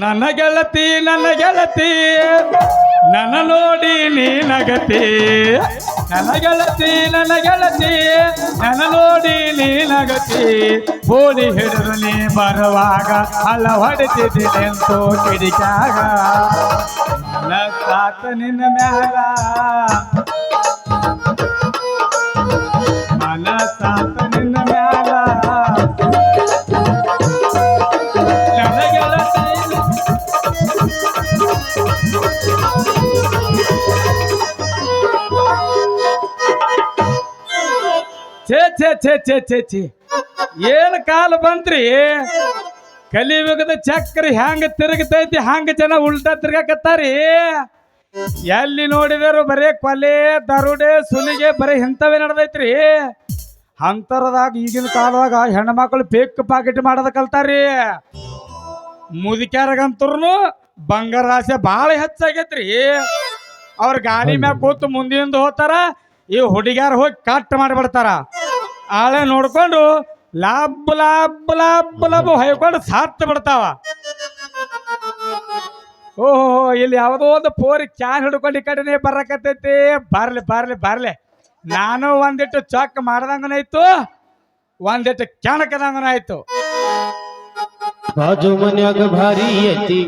ನನ್ನ ಗೆಳತಿ ನನ್ನ ಗೆಳತಿ, ನನ್ನ ನೋಡಿ ನೀ ನಗತಿ. ನನ್ನ ಗೆಳತಿ ನನ್ನ ಗೆಳತಿ, ನನ್ನ ನೋಡಿ ನೀ ನಗತಿ. ಬೋಳಿ ಹಿಡಿದು ನೀ ಬರುವಾಗ ಅಲ್ಲ ಹೊಡೆತಿದ್ದೀನೆಂತೋ ಕಿಡಿಕಾಗ. ನನ್ನ ಸಾತ ನಿನ್ನ ಮ್ಯಾಲ. ನನ್ನ ಛೇ ಏನ್ ಕಾಲ ಬಂತ್ರಿ? ಕಲಿಯುಗದ ಚಕ್ರ ಹ್ಯಾಂಗ ತಿರುಗತೈತಿ, ಹ್ಯಾಂಗ ಜನ ಉಲ್ಟಾ ತಿರ್ಗಾಕತ್ತಾರಿ? ಎಲ್ಲಿ ನೋಡಿದರು ಬರೇ ಕೊಲೆ, ದರುಡೆ, ಸುಲಿಗೆ, ಬರೇ ಇಂಥವೇ ನಡೆದೈತ್ರಿ? ಅಂತರದಾಗ ಈಗಿನ ಕಾಲದಾಗ ಹೆಣ್ಮಕ್ಳು ಪೇಕ್ ಪಾಕೆಟ್ ಮಾಡೋದ ಕಲ್ತಾರಿ. ಮುದುಕ್ಯಾರಗಂತರ್ನು ಬಂಗಾರ ಆಸೆ ಭಾಳ ಹೆಚ್ಚಾಗೈತ್ರಿ. ಅವ್ರ ಗಾಡಿ ಮ್ಯಾಗ ಕೂತು ಮುಂದಿಂದ ಹೋಗ್ತಾರ, ಈ ಹುಡುಗ್ಯಾರ ಹೋಗಿ ಕಟ್ ಮಾಡಿಬಿಡ್ತಾರ. ಆಳೆ ನೋಡ್ಕೊಂಡು ಲಾಬ್ ಲಾಬ್ ಲಾಬ್ ಲಾಬ್ ಹೊಯ್ಕೊಂಡು ಸತ್ತು ಬಿಡ್ತಾವ. ಓಹೋ ಇಲ್ಲಿ ಯಾವುದೋ ಒಂದು ಪೋರಿ ಕ್ಯಾನ್ ಹಿಡ್ಕೊಂಡು ಈ ಕಡೆನೇ ಬರಕತ್ತೈತಿ. ಬರ್ಲಿ ಬರ್ಲಿ ಬರ್ಲಿ. ನಾನು ಒಂದಿಟ್ಟು ಚಕ್ ಮಾಡ್ದಂಗನಾಯ್ತು ಒಂದಿಟ್ಟು ಕೆಣಕದಂಗನಾಯ್ತು ಬಾಜು ಮನ್ಯಾಗ ಭಾರಿ ಐತಿ.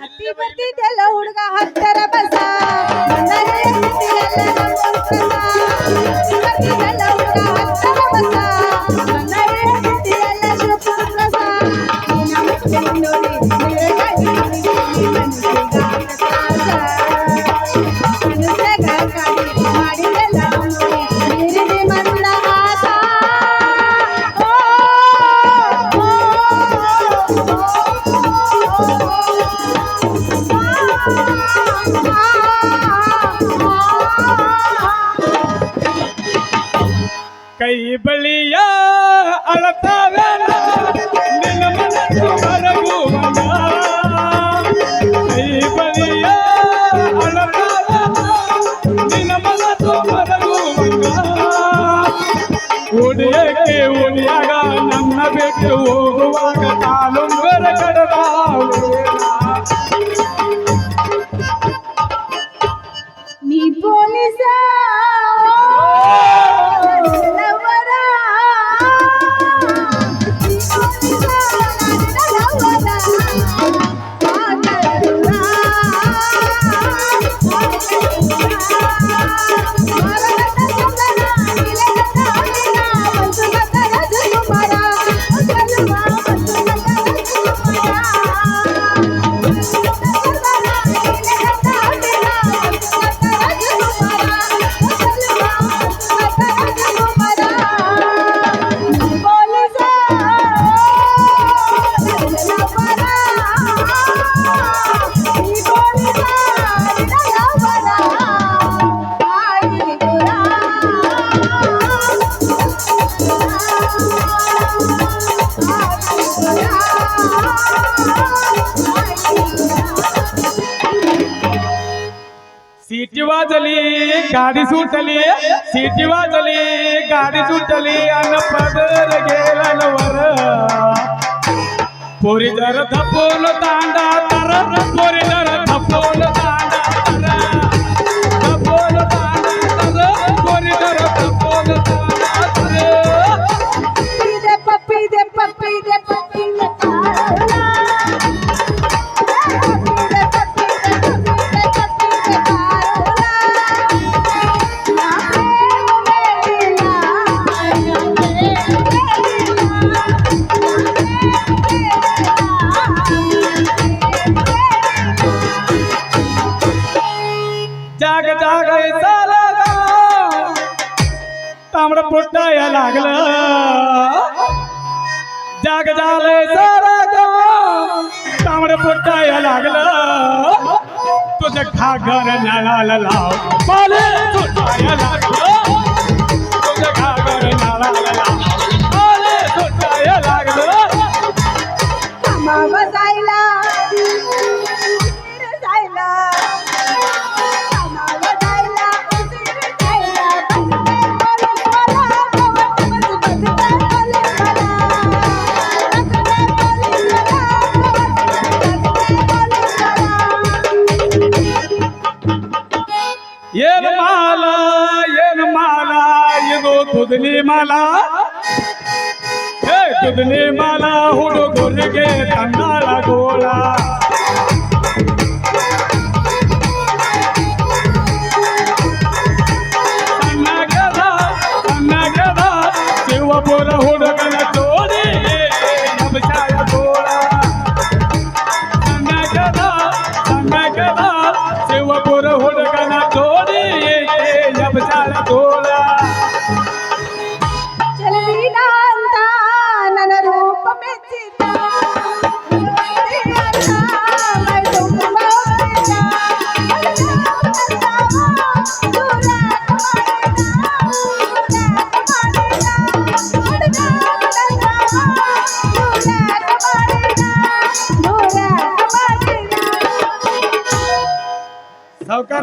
ಹತ್ತಿ ಬರ್ತಿದ್ದೆಲ್ಲ ಹುಡುಗ ಹತ್ತರ ಬಸ. Thank you. गाडी सुटली सीटी वाजली गाडी सुटली अन पदर गेला न वर. पोरी जर थपून तांडा तर पोरी जर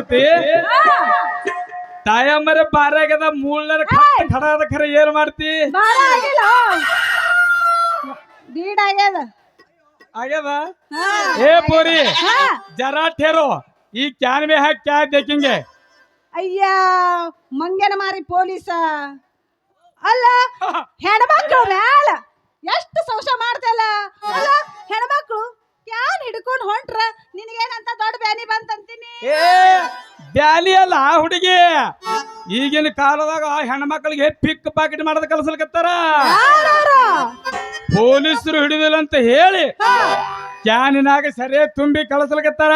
ಮಾಡ್ತಿ ತಾಯಮ್ಮರ ಪಾರಾಗದ ಮೂಳರ ಖಡಾದ ಖರೆ ಏನ್ ಮಾಡ್ತಿ? ಆಗ್ಯದ? ಏ ಪೂರಿ ಜರಾ ಠೇರೋ ಈ ಕ್ಯಾನ್ ಮೇ ಹಾಕಿ ಕ್ಯಾ ದೇಕಿಂಗೆ? ಅಯ್ಯ ಮಂಗೇನ ಮಾರಿ ಪೊಲೀಸ. ಅಲ್ಲ ಹೆಣ್ಮಕ್ಳು ಮ್ಯಾಲ ಎಷ್ಟು ಸಂಶಯ ಮಾಡ್ತಲ್ಲ ಅಲ್ಲ ಹೆಣ್ಮಕ್ಳು ಯಾನ್ ಹಿಡ್ಕೊಂಡು ಹೊಂಟ್ರ ನಿನಗೇನಂತ ದೊಡ್ಡ ಬ್ಯಾನಿ ಬಂತಂತೀನಿ? ಏ ಬ್ಯಾಲಿ ಅಲ್ಲ ಹುಡುಗಿ. ಈಗಿನ ಕಾಲದಾಗ ಹೆಣ್ಮಕ್ಳಿಗೆ ಪಿಕ್ ಪಾಕೆಟ್ ಮಾಡದ ಕಲಸಲ್ಕತ್ತಾರ? ಯಾರವ್ರು? ಪೊಲೀಸರು ಹಿಡಿದಿಲ್ಲ ಅಂತ ಹೇಳಿ ಕ್ಯಾನಿನಾಗ ಸರಿ ತುಂಬಿ ಕಲಸಲ್ಕತ್ತಾರ?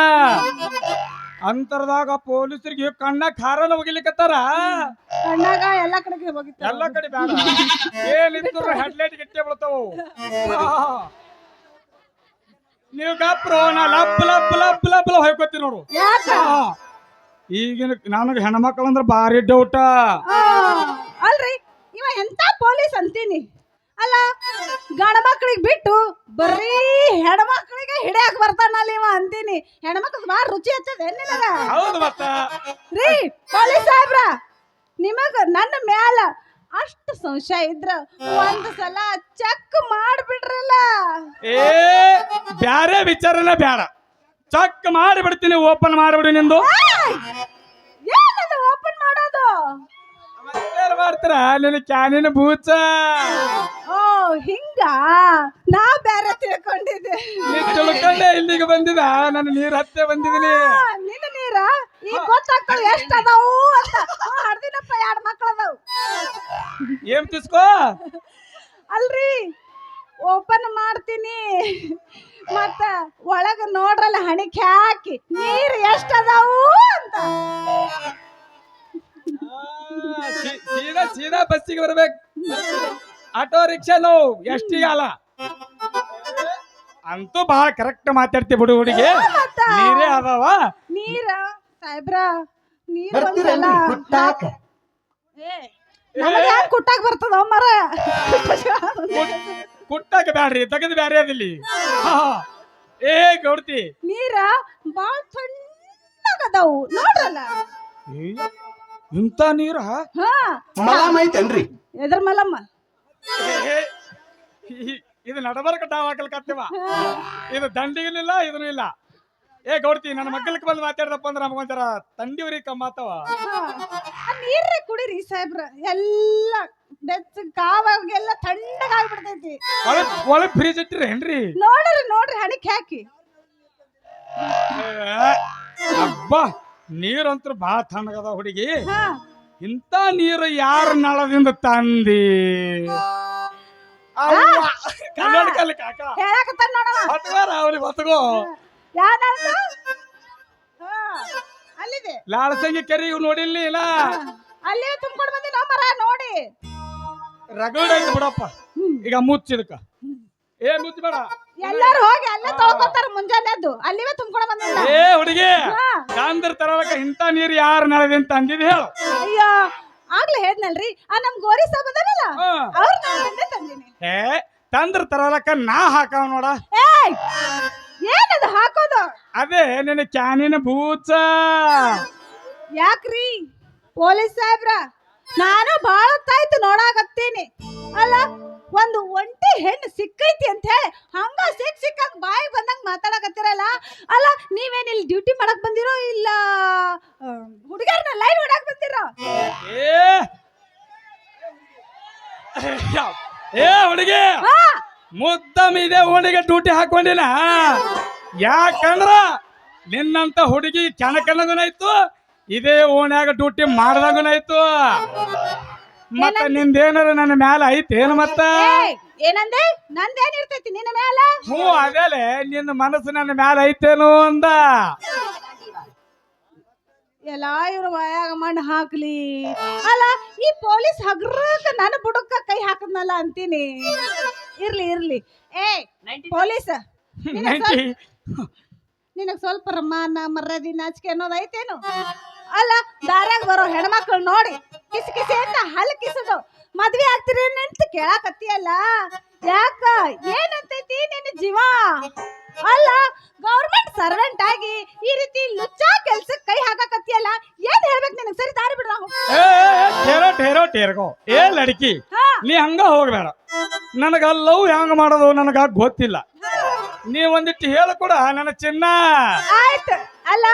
ಅಂತರದಾಗ ಪೊಲೀಸರಿಗೆ ಕಣ್ಣ ಖಾರನ ಒಗಿಲಿಕತ್ತಾರ? ಕಣ್ಣಾಗ ಎಲ್ಲ ಕಡೆಗೆ ಹೋಗಿತ್ತ. ಎಲ್ಲ ಕಡೆ ಬೇಡ ಏನಿದ್ರು ಹೆಡ್ಲೈಟ್ ಗಿಟ್ಟೆ ಬೀಳ್ತಾವು. ನೀವು ಗಪ್ರು ನಾ ಲಪ್ ಲಪ್ ಲಪ್ ಲಪ್ ಲಪ್ ಹೊಯ್ಕೋತೀನಿ ನೋಡು. ಈಗಿನ ನನಗೆ ಹೆಣ್ಮಕ್ಳು ಅಂದ್ರೆ ಭಾರಿ ಡೌಟ ಅಲ್ರಿ ಇವ ಎಂತ ಪೊಲೀಸ್ ಅಂತೀನಿ? ಅಲ್ಲ ಗಂಡ ಮಕ್ಳಿಗೆ ಬಿಟ್ಟು ಬರೀ ಹೆಣ್ಮಕ್ಳಿಗೆ ಹಿಡಿಯಾಕ ಬರ್ತಾನಲ್ಲ ಇವ ಅಂತೀನಿ. ಹೆಣ್ಮಕ್ಳು ಬಾಳ ರುಚಿ ಹಚ್ಚದ ನಿನಗ? ಹೌದು ಮತ್ತ. ರೀ ಪೊಲೀಸ್ ಸಾಹೇಬ್ರ ನಿಮಗ ನನ್ನ ಮ್ಯಾಲ ಅಷ್ಟು ಸಂಶಯ ಇದ್ರ ಒಂದ್ ಸಲ ಚೆಕ್ ಮಾಡ್ಬಿಡ್ರಲ್ಲ ಏ ಬ್ಯಾರೆ ವಿಚಾರನ ಬೇಡ ಚೆಕ್ ಮಾಡಿಬಿಡ್ತೀನಿ ಓಪನ್ ಮಾಡಿಬಿಡಿ ನಿಂದು! ಏನದು ಓಪನ್ ಮಾಡೋದು? ಮತ್ತೇನ್ ಮಾಡ್ತೀರ? ನಿನ್ನ ಕ್ಯಾನಿನ ಬೂಚ ಓ ಹಿಂಗ? ನಾ ಬೇರೆ ತಿಳ್ಕೊಂಡಿದ್ದೆ. ನೀ ತಿಳ್ಕೊಂಡೆ ಇಲ್ಲಿಗೆ ಬಂದಿದ ನಾನು ನೀರ್ ಹತ್ತೆ ಬಂದಿದ್ದೀನಿ. ಆ, ನಿನ್ನ ನೀರ? ಈಗ ಗೊತ್ತಾಗ್ತಾವ ಎಷ್ಟ್ ಅದಾವು ಅಂತ. ಹಡ್ದಿನಪ್ಪ ಎರಡ್ ಮಕ್ಳು ಅದಾವು ಏನ್ ತಿಸ್ಕೋ? ರಿಕ್ಷಾ ನೋವು ಎಷ್ಟಿಗೆ ಅಲ್ಲ ಅಂತೂ ಬಹಳ ಕರೆಕ್ಟ್ ಮಾತಾಡ್ತಿ ಬಿಡು ಹುಡುಗಿ. ನೀರೇ ಅದಾವ? ನೀರ? ಸಾಹೇಬ್ರ ನೀರ್ ಕುಟ್ಟಾಕ? ನಮಗೆ ಯಾಕೆ ಕುಟ್ಟಾಕ್ ಬರ್ತದ ಮರ? ಕುಟ್ಟಾಕ ಬ್ಯಾಡ್ರಿ ತಗದ್ ಬ್ಯಾರೆ ಅದಿಲ್ಲಿ ಹಾ. ಏ ಗೌಡ್ತಿ. ನೀರ ಬಾಳ್ ತಣ್ಣಗದಾವು ನೋಡ್ರಲ್ಲ? ಇಂತ ಇಂಥ ನೀರ? ಹಾ. ಮಲಮ್ ಐತೇನ್ರಿ? ಎದ್ರ ಮಲಮ್ಮ? ಇದು ನಡಬರ್ಕ ಡಾವ್ ಹಾಕಲ್ಕತ್ತೇವ ಇದು ದಂಡಿಗಿಲ್ಲ ಇದನ್ನು ಇಲ್ಲ. ಏ ಗೌಡ್ತಿ ನನ್ನ ಮಕ್ಕಳಿಗೆ ಬಂದು ಮಾತಾಡ್ದಪ್ಪ ಅಂದ್ರೆ ನಮಗೊಂಥರ ತಂಡಿ ಉರಿ ಕಮ್ಮಾತವ ನೀರ್ರೆ ಕುಡೀರಿ ಸಾಹೇಬ್ರ. ಎಲ್ಲ ಬೆಚ್ಚ ಕಾವಾಗೆಲ್ಲ ತಣ್ಣಗಾಗ್ಬಿಡ್ತೈತಿ ಒಳಗ್ ಒಳಗ್ ಇಟ್ಟಿರಿ ಏನ್ರಿ? ನೋಡ್ರಿ ನೋಡ್ರಿ ಹಣಿಕೆ ಹಾಕಿ. ಅಬ್ಬಾ ನೀರಂತ್ರ ಭಾಳ ತಣ್ಣಗದ ಹುಡುಗಿ. ಹಾ. ಇಂಥ ನೀರು ಯಾರ ನಳದಿಂದ ತಂದಿ? ಕನ್ನಡ ಕಲಿ ಕಾಕ. ಹೇಳಕತ್ತಾನ ನೋಡವ ಹೊತ್ಗಾರ ಅವ್ರಿಗೆ ಯಾರ ಅಲ್ಲಿದೆ. ಲಾಳಸಂಗಿ ಕೆರೆ ಇವ್ ನೋಡಿಲ್ಲ ಇಲ್ಲ? ಅಲ್ಲೇ ತುಂಬ್ಕೊಂಡು ಬಂದಿ ಮರ ನೋಡಿ. ರಗಡ ಬಿಡಪ್ಪ. ಈಗ ಮುಚ್ಚಿದಕ್ಕ ಏ ಮುಚ್ಚ ಬೇಡ ಎಲ್ಲಾರು ಹೋಗಿ ಅಲ್ಲೇ ತೊಳ್ಕೊತಾರ ಮುಂಜಾನೆ ಎದ್ದು. ಅಲ್ಲಿವೇ ತುಂಬ್ಕೊಂಡು ಬಂದಿಲ್ಲ ಏ ಹುಡುಗಿ ಹಾ. ತರಲಕ ಇಂಥ ನೀರು ಯಾರು ನಳದಿ ಅಂತ ಅಂದಿದ್ ಹೇಳು. ಅಯ್ಯೋ ಆಗ್ಲೇ ಹೇಳ್ನಲ್ರಿ ಆ ನಮ್ ಗೋರಿ ಸಾಬ್ ಅದಾರಲ್ಲ. ಅವ್ರ ನಾಳಿಂದ ತಂದಿನಿ. ಏ ತಂದ್ರ ತರಲಕ ನಾ ಹಾಕವ ನೋಡ. ಏಯ್ ಏನದು ಹಾಕೋದು? ಅದೇ ನಿನ್ನ ಕ್ಯಾನಿನ ಭೂತ ಯಾಕ್ರಿ? ಪೊಲೀಸ್ ಸಾಹೇಬ್ರ ನಾನು ಬಾಳ ಹೊತ್ತಾಯ್ತು ನೋಡಾಕತ್ತೀನಿ. ಮುದ್ದಮ್ ಇದೆ ಓಣಿಗೆ ಡ್ಯೂಟಿ ಹಾಕೊಂಡಿನ ಯಾಕಂದ್ರ ನಿನ್ನಂತ ಹುಡುಗಿ ಕೆಣಕನಗುನಾಯ್ತು ಇದೇ ಓಣ್ಯಾಗ ಡ್ಯೂಟಿ ಮಾಡ್ದಂಗುನಾಯ್ತು ಮತ್ತೆ ನಿಂದೇನಾರ ನನ್ನ ಮ್ಯಾಲ ಐತೇನು ಏನು ಮತ್ತ? ಏನಂದೆ? ನಂದೇನ್ ಇರ್ತೈತಿ ನಿನ್ನ ಮೇಲೆ ಹ್ಞೂ ಅದೇಲೆ ನಿನ್ನ ಮನಸ್ಸು ನನ್ನ ಮ್ಯಾಲ ಐತೇನು ಅಂದ. ಎಲ್ಲ ಇವ್ರ ಬಾಯಾಗ ಮಣ್ಣು ಹಾಕ್ಲಿ. ಅಲ್ಲ ಈ ಪೊಲೀಸ್ ಹಗ್ರಕ್ಕ ನನ್ನ ಬುಡಕ್ಕ ಕೈ ಹಾಕದ್ನಲ್ಲ ಅಂತೀನಿ. ಇರ್ಲಿ ಇರ್ಲಿ. ಏ ಪೊಲೀಸ್ ನಿನಗೆ ಸ್ವಲ್ಪ ಮಾನ ಮರ್ಯಾದಿ ನಾಚಿಕೆ ಅನ್ನೋದು ಐತೇನು? ಅಲ್ಲ ದಾರ್ಯಾಗ ಬರೋ ಹೆಣ್ಮಕ್ಳು ನೋಡಿ ಕಿಸಿ ಕಿಸಿ ಅಂತ ಹಲ್ ಕಿಸದು. ಮದ್ವೆ ಆಗ್ತೀರಿ ಅಂತ ಕೇಳಾಕತ್ತೀಯಲ್ಲ? ಯಾಕ? ಏನಂತೈತಿ ನಿನ್ನ ಜೀವ? ಅಲ್ಲ ಗೌರ್ಮೆಂಟ್ ಸರ್ವೆಂಟ್ ಆಗಿ ಈ ರೀತಿ ಲುಚ್ಚ ಕೆಲ್ಸಕ್ಕೆ ಕೈ ಹಾಕಕತ್ತಿಯಲ್ಲ ಏನ್ ಹೇಳ್ಬೇಕು ನಿನಗೆ? ಸರಿ ದಾರಿ ಬಿಡ್ರ ಏ ಟೇರೋ ಟೇರೋ ಟೇರ್ಗೋ ಏ ಲಡಕಿ ನೀ ಹಂಗ ಹೋಗ್ಬೇಡ. ನನಗ ಲವ್ ಹೆಂಗ ಮಾಡೋದು ನನಗ ಗೊತ್ತಿಲ್ಲ. ನೀ ಒಂದಿಟ್ಟು ಹೇಳು ಕೂಡ ನನ್ನ ಚಿನ್ನ. ಆಯ್ತು. ಅಲ್ಲ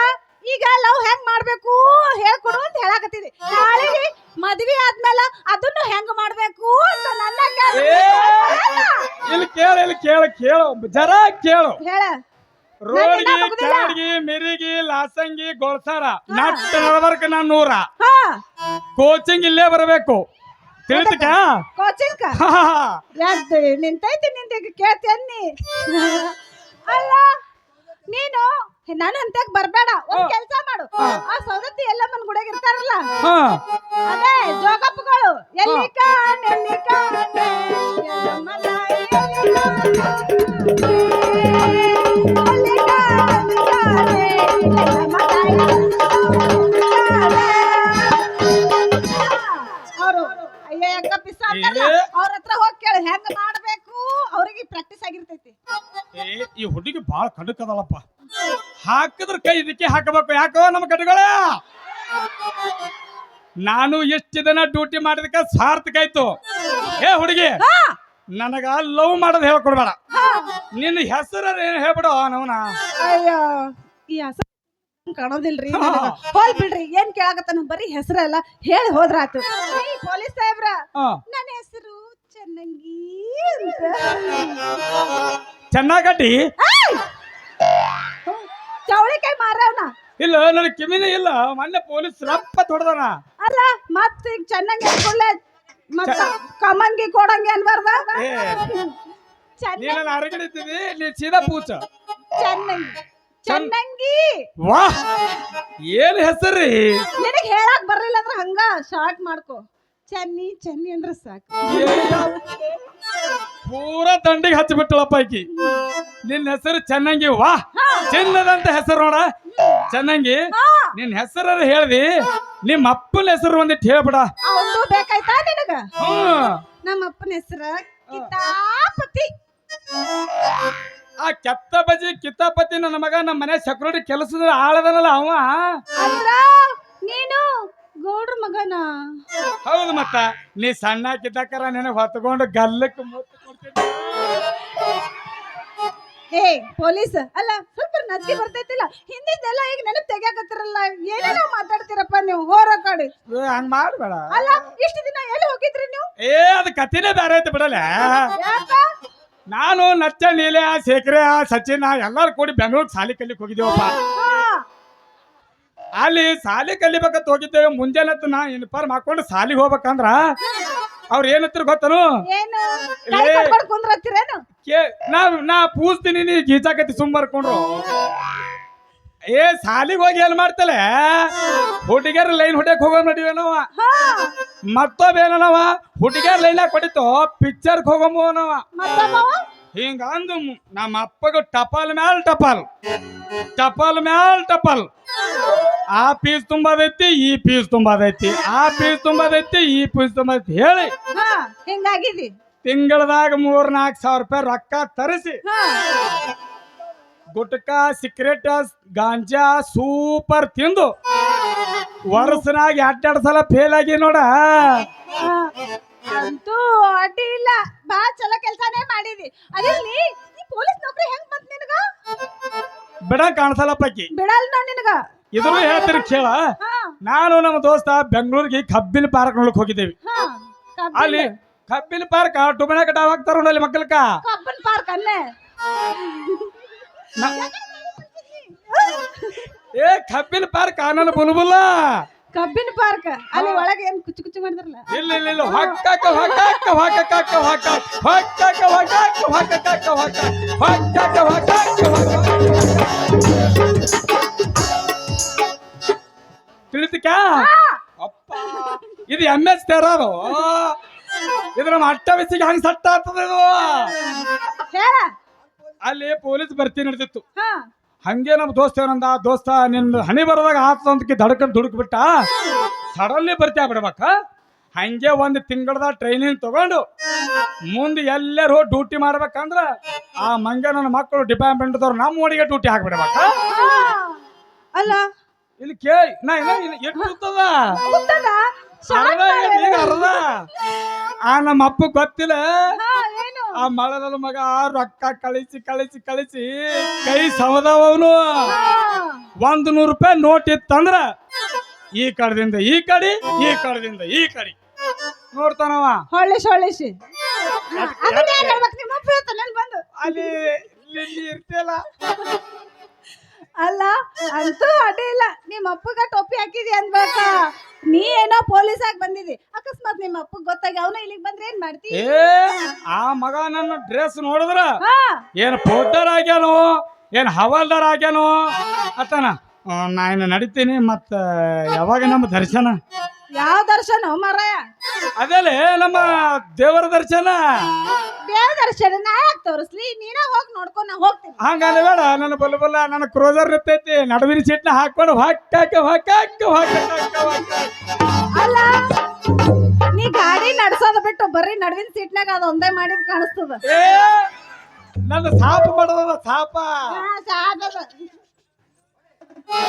ಈಗ ಲವ್ ಹೆಂಗ್ ಮಾಡ್ಬೇಕು ಹೇಳ್ಕೊಡು ಅಂತ ಹೇಳಾಕತ್ತಿದ್ದೆ ನಾಳೆಗೆ ಮದ್ವಿ ಆದ್ಮೇಲೆ ಅದನ್ನು ಹೆಂಗ್ ಮಾಡ್ಬೇಕು ಅಂತ ನನ್ನ ಇಲ್ಲಿ ಕೇಳಿ ಇಲ್ಲಿ ಕೇಳು ಕೇಳು. ಜರ ಕೇಳು. ಹೇಳ. ರೋಡ್ಗಿ ಮುಗ್ದಿಲ್ಲ. ಕ್ಯಾಡ್ಗಿ ಮಿರಿಗಿ ಲಾಸಂಗಿ ಗೊಳ್ಸಾರ. ನಟ್ ನಡಬರ್ಕ ನಾನು ನೂರ. ಹಾ. ಕೋಚಿಂಗ್ ಇಲ್ಲೇ ಬರಬೇಕು. ತಿಳಿತಕ ಕೋಚಿಂಗ್ ಯಾಕೆ ನಿಂತೈತಿ ನಿಂತ ಕೇಳ್ತಿ ಅನ್ನಿ ಅಲ್ಲ ನೀನು ನಾನು ಅಂತ್ಯಾಕ್ ಬರ್ಬೇಡ ಒಂದ್ ಕೆಲ್ಸ ಮಾಡು. ಆ ಸೌದತ್ತಿ ಎಲ್ಲಮ್ಮನ್ ಗುಡಿಯಾಗ ಇರ್ತಾರಲ್ಲ? ಹಾ. ಅದೇ ಜೋಗಪ್ಪಗಳು ಎಲ್ಲಿ ಹಾಕಿದ್ರ ಕೈ ಇದಕ್ಕೆ ಹಾಕಬೇಕು. ಯಾಕೋ ನಮ್ಮ ಕಡೆಗಳ ನಾನು ಎಷ್ಟು ದಿನ ಡ್ಯೂಟಿ ಮಾಡಿದಕ್ಕೆ ಸಾರ್ಥಕ ಆಯ್ತು. ಏ ಹುಡುಗಿ ನನಗ ಲವ್ ಮಾಡೋದು ಹೇಳ್ಕೊಡ್ಬೇಡ. ನಿನ್ನ ಹೆಸರ ಏನು ಹೇಳ್ಬಿಡು ನವನ ಅಯ್ಯೋ ಈ ಹಸ ಕಾಣೋದಿಲ್ರಿ. ಹೋಲ್ ಬಿಡ್ರಿ ಏನ್ ಕೇಳಾಕತ್ತಾನ ಬರೀ ಹೆಸರಲ್ಲ ಹೇಳಿ ಹೋದ್ರಾತು ಪೊಲೀಸ್ ಸಾಹೇಬ್ರ ನನ್ನ ಹೆಸರು ಚೆನ್ನಂಗಿ ಆಯ್! ಚೌಳಿಕಾಯಿ ಮಾರವನ? ಇಲ್ಲ ನನಗೆ ಕಿಮಿನೇ ಇಲ್ಲ. ಮೊನ್ನೆ ಪೊಲೀಸ್ ರಪ್ಪ ತೊಡದನ. ಅಲ್ಲ ಮತ್ತೆ ಈಗ ಚೆನ್ನಾಗಿ ಅನ್ಕೊಳ್ಳೆ ಮತ್ತ ಕಮಂಗಿ ಕೊಡಂಗಿ ಅನ್ಬಾರ್ದ ಏ ಚೆನ್ನ ನೀ ನನ್ನ ಅರಗಿಡಿದ್ದೀನಿ ನೀ ಸೀದಾ ಪೂಚ. ಚೆನ್ನಂಗಿ. ಚೆನ್ನಂಗಿ. ವಾ ಏನು ಹೆಸರು ನಿನಗೆ ಹೇಳಕ್ ಬರಲಿಲ್ಲ ಅಂದ್ರೆ ಹಂಗ ಶಾರ್ಟ್ ಮಾಡ್ಕೋ. ಚೆನ್ನಿ ಚೆನ್ನಿ ಅಂದ್ರ ಸಾಕು. ಪೂರ ದಂಡಿಗೆ ಹಚ್ಚಿಬಿಟ್ಟಳಪ್ಪ ಆಕಿ ನಿನ್ನ ಹೆಸರು ಚೆನ್ನಂಗಿ. ವಾ ಚಿನ್ನದಂತ ಹೆಸರು ನೋಡ. ಚೆನ್ನಂಗಿ ನಿನ್ನ ಹೆಸರ ಹೇಳ್ದಿ. ನಿಮ್ಮ ಅಪ್ಪನ ಹೆಸರು ಒಂದಿಟ್ಟು ಹೇಳ್ಬಿಡ. ಅವಂದು ಬೇಕಾಯ್ತಾ ನಿನಗ? ನಮ್ಮ ಅಪ್ಪನ ಹೆಸರು ಕಿತಾಪತಿ. ಆ ಕೆತ್ತ ಬಜಿ ಕಿತಾಪತಿ ನನ್ನ ಮಗ ನಮ್ಮ ಮನೆ ಸೆಕ್ಯೂರಿಟಿ ಕೆಲಸದ ಆಳದನಲ್ಲ ಅವ. ನೀನು ಗೌಡ್ರ ಮಗನ? ಹೌದು ಮತ್ತ ನೀ ಸಣ್ಣ ಕಿದ್ದಕ್ಕರ ನಿನಗೆ ಹೊತ್ಕೊಂಡು ಗಲ್ಲಕ್ಕೆ ಮುತ್ತು ಕೊಡ್ತಿದ್ದೆ. ಏ ಪೊಲೀಸ್ ಅಲ್ಲ ಸ್ವಲ್ಪ ನಚಿಕೆ ಬರ್ತೈತಿಲ್ಲ. ಹಿಂದಿದ್ದೆಲ್ಲ ಈಗ ನೆನಪು ತೆಗ್ಯಾಕತ್ತಿರಲ್ಲ. ಏನೇನೋ ಮಾತಾಡ್ತೀರಪ್ಪ ನೀವು? ಹೋರ ಕಡೆ ಏ, ಹಂಗ್ ಮಾಡ್ಬೇಡ. ಅಲ್ಲ ಇಷ್ಟು ದಿನ ಎಲ್ಲಿ ಹೋಗಿದ್ರಿ ನೀವು? ಏ ಅದು ಕಥೆನೇ ಬೇರೆ ಐತೆ ಬಿಡಲ್ಲ ಯಾಕ? ನಾನು ನಚ್ಚ ನೀಲೆ ಆ ಶೇಖರೆ ಆ ಸಚಿನ್ ಎಲ್ಲಾರು ಕೂಡಿ ಬೆಂಗಳೂರು ಸಾಲಿ ಕಲಿಕ್ ಹೋಗಿದ್ದೇವಪ್ಪ. ಹಾ. ಅಲ್ಲಿ ಸಾಲಿ ಕಲಿಬೇಕಂತ ಹೋಗಿದ್ದೇವೆ. ಮುಂಜಾನೆ ನಾ ಯೂನಿಫಾರ್ಮ್ ಹಾಕೊಂಡು ಸಾಲಿಗೆ ಹೋಗ್ಬೇಕಂದ್ರ ಅವ್ರ ಏನತ್ರ ಗೊತ್ತನು? ನಾ ನಾ ಪೂಜ್ತೀನಿ ನೀ ಗೀಚಾಕತಿ ಸುಮ್ ಬರ್ಕೊಂಡ್ರು. ಏ ಸಾಲಿಗೆ ಹೋಗಿ ಏನ್ ಮಾಡ್ತಲೆ? ಹುಡುಗಿಯರ್ ಲೈನ್ ಹೊಡ್ಯಕ್ ಹೋಗೋ ನಡಿವೇನವ ಮತ್ತೊಬ್ಬೇನವ ಹುಡುಗಿಯರ್ ಲೈನ್ ಕೊಡಿತು ಪಿಕ್ಚರ್ಗೆ ಹೋಗಮ್ಮನವ ಮತ್ತಮ್ಮವ ಹಿಂಗ ಅಂದು ನಮ್ಮ ಅಪ್ಪಗ ಟಪಾಲ್ ಮ್ಯಾಲ್ ಟಪಾಲ್. ಟಪಾಲ್ ಮ್ಯಾಲ್ ಟಪಾಲ್. ಆ ಪೀಸ್ ತುಂಬದೈತಿ ಈ ಪೀಸ್ ತುಂಬದೈತಿ ಆ ಪೀಸ್ ತುಂಬದೈತಿ ಈ ಪೀಸ್ ತುಂಬದೈತಿ. ಹೇಳಿ. ಹಾ ಹಿಂಗಾಗಿದಿ. ತಿಂಗಳದಾಗ ಮೂರ್ ನಾಲ್ಕು ಸಾವಿರ ರೂಪಾಯಿ ರೊಕ್ಕ ತರಿಸಿ. ಗುಟ್ಕಾ ಸಿಕ್ರೆಟ್ ಗಾಂಜಾ ಸೂಪರ್ ತಿಂದು. ವರ್ಷನಾಗ ಎರಡೆರಡು ಸಲ ಫೇಲ್ ಆಗಿ ನೋಡ. ಅಂತೂ ಅಡ್ಡಿ ಇಲ್ಲ. ಬಾ ಚಲೋ ಕೆಲ್ಸಾನೇ ಮಾಡಿದಿ. ಅದಿರ್ಲಿ ಈ ಪೊಲೀಸ್ ನೌಕರಿ ಹೆಂಗ್ ಬಂತ್ ನಿನಗ? ಬಿಡ ಕಾಣಿಸಲ್ಲ ಪಕ್ಕಿ ಬಿಡಲ್ ನಾ ನಿನಗ. ಇದನ್ನು ಹೇಳ್ತೀರಿ ಕೇಳ. ನಾನು ನಮ್ಮ ದೋಸ್ತ ಬೆಂಗಳೂರಿಗೆ ಕಬ್ಬಿನ ಪಾರ್ಕ್ ನೋಡಕ್ ಹೋಗಿದ್ದೇವೆ. ಅಲ್ಲಿ ಕಬ್ಬಿನ ಪಾರ್ಕ್ ಟುಮನೆ ಕಟಾವ್ ಹಾಕ್ತಾರ ನೋಡಲಿ ಮಕ್ಕಳಕ್ಕ. ಕಬ್ಬನ್ ಪಾರ್ಕ್ ಅನ್ನೆ ಏ ಕಬ್ಬಿನ ಪಾರ್ಕ್ ಆನಂದ ಬುಲ್ಬುಲ್ಲ. ಕಬ್ಬಿನ ಪಾರ್ಕ್. ಅಲ್ಲಿ ಒಳಗೆ ಏನ್ ಕುಚ್ಚು ಕುಚ್ಚು ಮಾಡಿದ್ರಲ್ಲ? ಇಲ್ಲ ಇಲ್ಲ ಇಲ್ಲ. ಹಕ್ಕಕ್ಕ ಹಕ್ಕಕ್ಕ ಹಕ್ಕಕ್ಕ ಹಕ್ಕಕ್ಕ ಹೊಕ್ಕ ಹಕ್ಕಕ್ಕ ಹಕ್ಕಕ್ಕ ಹಕ್ಕಕ್ಕ ಹೊಕ್ಕ ಹಕ್ಕಕ್ಕ ಹೊಕ್ಕಾಕ. ತಿಳಿತಿಕ ಅಪ್ಪ ಇದು ಎಂ ಎಸ್ ತೆರದು ಇದು ನಮ್ಮ ಅಟ್ಟ ಬಿಸಿಗೆ ಹಂಗ ಸಟ್ಟ ಆಗ್ತದ ಇದು. ಅಲ್ಲಿ ಪೊಲೀಸ್ ಭರ್ತಿ ನಡೆದಿತ್ತು. ಹಂಗೆ ನಮ್ಮ ದೋಸ್ತ ಏನಂದ ದೋಸ್ತ ನಿನ್ನ ಹಣಿ ಬರೋದಾಗ ಆತಂತಕ್ಕೆ ದಡ್ಕೊಂಡು ದುಡುಕ್ ಬಿಟ್ಟ ಸಡನ್ಲಿ ಭರ್ತಿ ಆಗ್ಬಿಡ್ಬೇಕ? ಹಂಗೆ ಒಂದು ತಿಂಗಳದ ಟ್ರೈನಿಂಗ್ ತಗೊಂಡು ಮುಂದೆ ಎಲ್ಲರೂ ಡ್ಯೂಟಿ ಮಾಡ್ಬೇಕಂದ್ರ ಆ ಮಂಗೆ ನನ್ನ ಮಕ್ಕಳು ಡಿಪಾರ್ಟ್ಮೆಂಟ್ ನಮ್ಮ ಓಡಿಗೆ ಡ್ಯೂಟಿ ಹಾಕ್ಬಿಡ್ಬೇಕ. ಅಲ್ಲ ಇಲ್ಲಿ ಕೇಳಿ. ನಾ ಇನ್ನ ಎಷ್ಟು ಇರ್ತದ ಗೊತ್ತದ ಅರ್ಧ ಆಗೈತಿ, ಈಗ ಅರ್ಧ? ಆ ನಮ್ಮ ಅಪ್ಪ ಗೊತ್ತಿಲ್ಲ. ಹಾ ಏನು? ಆ ಮಳದ ಮಗ ರೊಕ್ಕ ಕಳಿಸಿ ಕಳಿಸಿ ಕಳಿಸಿ ಕೈ ಸವದವ ಒಂದ್ ನೂರು ರೂಪಾಯಿ ನೋಟ್ ಇತ್ತಂದ್ರ ಈ ಕಡೆದಿಂದ ಈ ಕಡೆ ಈ ಕಡೆದಿಂದ ಈ ಕಡೆ. ನೋಡ್ತಾನವ? ಹೊಳ್ಳಿಸಿ ಹೊಳ್ಳಿಸಿ ಅದನ್ನ ಯಾರು ಹೇಳ್ಬೇಕು? ನಿಮ್ಮ ಅಪ್ಪ ಹೇಳ್ತಾನೆ ಅಲ್ಲಿ ಬಂದು. ಅಲ್ಲಿ ಇಲ್ಲಿ ಇರ್ತಿಲ್ಲ ಅಲ್ಲ ಅಂತೂ ಅಡ್ಡಿ ಇಲ್ಲ. ನಿಮ್ಮ ಅಪ್ಪಗ ಟೊಪ್ಪಿ ಹಾಕಿದಿ ಅನ್ಬೇಕ ನೀ ಏನೋ ಪೊಲೀಸ್ ಆಗಿ ಬಂದಿದಿ ಅಕಸ್ಮಾತ್ ನಿಮ್ಮ ಅಪ್ಪಗೆ ಗೊತ್ತಾಗಿ ಅವನ ಇಲ್ಲಿಗೆ ಬಂದ್ರೆ ಏನ್ ಮಾಡ್ತಿ? ಏ ಆ ಮಗ ನನ್ನ ಡ್ರೆಸ್ ನೋಡಿದ್ರ? ಏನ್ ಫೋಟರ್ ಆಗ್ಯಾನು? ಏನ್ ಹವಾಲ್ದಾರ್ ಆಗ್ಯಾನು? ಅತನ ನಾ ಇನ್ನು ನಡಿತೀನಿ ಮತ್ತ ಯಾವಾಗ ನಮ್ಮ ದರ್ಶನ? ಯಾವ ದರ್ಶನ ಮಾರಾಯ ಅದೇ ನಮ್ಮ ದೇವರ ದರ್ಶನ? ದೇವ ದರ್ಶನ ನಾ ಯಾಕೆ ತೋರಿಸ್ಲಿ? ನೀನ ಹೋಗಿ ನೋಡ್ಕೊಂಡ್ ನಾ ಹೋಗ್ತೀನಿ. ಹಂಗಲ್ಲ ಬೇಡ ನನ್ನ ಬಲ್ಲ ಬಲ್ಲ ನನ್ನ ಕ್ರೋಸರ್ ಇರ್ತೈತಿ ನಡುವಿನ ಸೀಟ್ನ ಹಾಕೊಂಡು ಹಾಕಾಕ ಹಾಕಾಕ ಹಾಕಾಕ ಅಲ್ಲ ನೀ ಗಾಡಿ ನಡ್ಸೋದ್ ಬಿಟ್ಟು ಬರ್ರಿ ನಡುವಿನ ಸೀಟ್ನಾಗ ಅದು ಒಂದೇ ಮಾಡಿದ್ ಕಾಣಿಸ್ತದ. ಏ ನನ್ನ ಸಾಪ ಮಾಡೋದ ಸಾಪ. ಹಾ.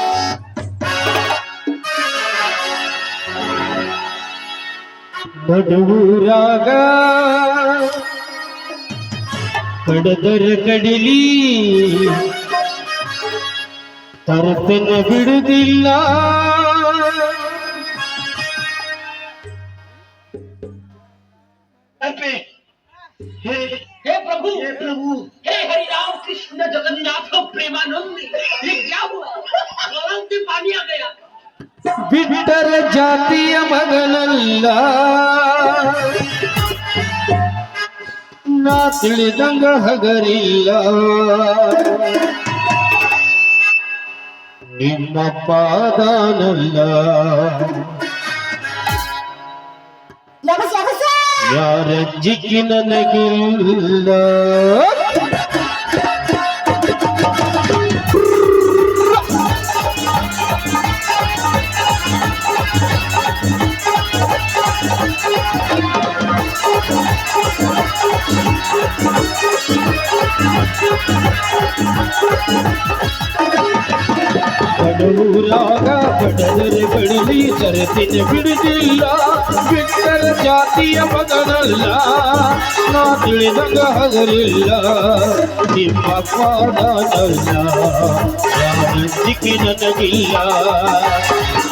ನಡುವೂರಾಗ ಕಡದರ ಕಡಿಲಿ ತರತನ ಬಿಡುದಿಲ್ಲ हे हे प्रभु हे प्रभु हे हरि राम कृष्ण जगन्नाथ प्रेमानंद ये क्या हुआ गलाव से पानी आ गया ಬಿಟ್ಟರ ಜಾತಿಯ ಮಗನಲ್ಲ. ನಾ ತಿಳಿದಂಗ ಹಗರಿಲ್ಲ. ನಿಮ್ಮ ಪಾದಾನಲ್ಲ. ಯಾರ ಜಿಕ್ಕಿ ನನಗಿಲ್ಲ. ಬಡವರಾಗ ಬಡದರೆ ಬಡಲಿ ಸರತಿನ ಬಿಡುದಿಲ್ಲ. ಬಿಟ್ಟರ ಜಾತಿಯ ಮಗನಲ್ಲ. ನಾ ತಿಳಿದಂಗ ಹಗರಿಲ್ಲ ನಿಮ್ಮ ಯಾರಂತಿಕೆ ನನಗಿಲ್ಲ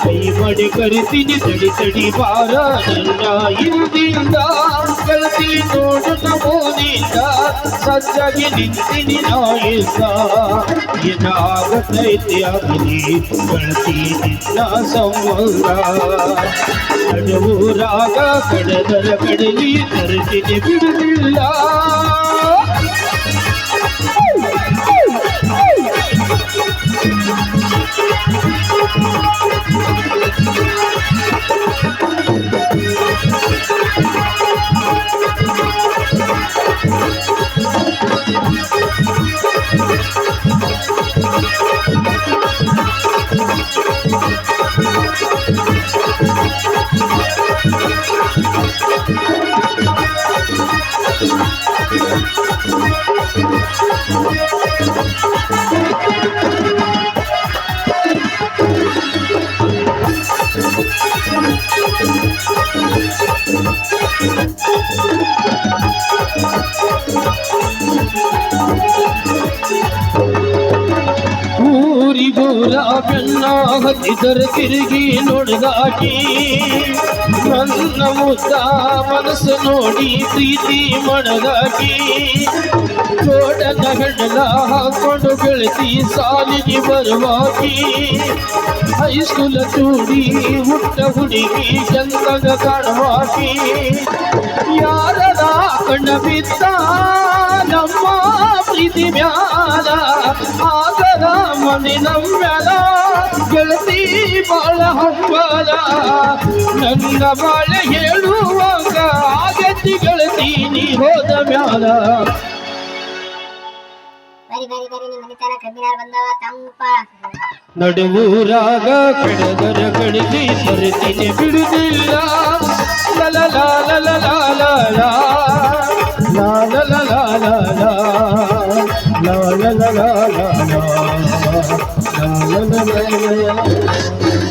ಕೈ ಬಡಿ ಕರಿತೀನಿ ತಡಿ ತಡಿ ಬಾರ. ನನ್ನ ಹಿಂದಿಂದ ಕಳತಿ ನೋಡು ನಮೋನಿಂದ ಸಜ್ಜಾಗಿ ನಿಂತಿನಿ ನಾಯಿಸ ಏನಾಗತೈತಿ ಆಗಲಿ ಕಳತಿ ನಿನ್ನ ಸಂಬಂಧ. ಕಡವೂರಾಗ ಕಡದರ ಕಡಲಿ ತರತಿನಿ ಬಿಡುದಿಲ್ಲ ಊರಿಗೂರ ಬೆನ್ನ ಹತ್ತಿದರ ತಿರುಗಿ ನೋಡ್ದಾಕಿ ನನ್ನ ಮುದ್ದ ಮನಸ್ಸು ನೋಡಿ ಪ್ರೀತಿ ಮಣದಾಕಿ ತೋಟದ ಗಂಡಲ ಹಾಕೊಂಡು ಬೆಳೆಸಿ ಸಾಲಿಗೆ ಬರುವಾಕಿ ಹೈಸ್ಕೂಲ ಚೂಡಿ ಹುಟ್ಟ ಹುಡುಗಿ ಚಂದಗ ಕಾಣುವಾಕಿ ಯಾರದ ಕಣ್ಣ ಬಿದ್ದ ನಮ್ಮ ಪ್ರೀತಿ ಮ್ಯಾಲ ಆಗದ ಸ್ವಾಮಿ ನಮ್ಮೆಲ ಗೆಳತಿ ಬಾಳ ಹಂಬಲ ನನ್ನ ಬಾಳೆ ಹೇಳುವಾಗ ಆಗತ್ತಿ ಗೆಳತಿ ನೀ ಹೋದ ಮ್ಯಾಲ ನಡುವೂರಾಗ ಕಡೆದರ ಕಡಿಸಿ ಸರಿತೀನಿ ಬಿಡುದಿಲ್ಲ ಲಲ ಲಾಲ ಲಾಲ ಲಾಲ ಲಾಲ ಲಾಲ ಲಾಲ ಲಾಲ Ram Ram Ram Ram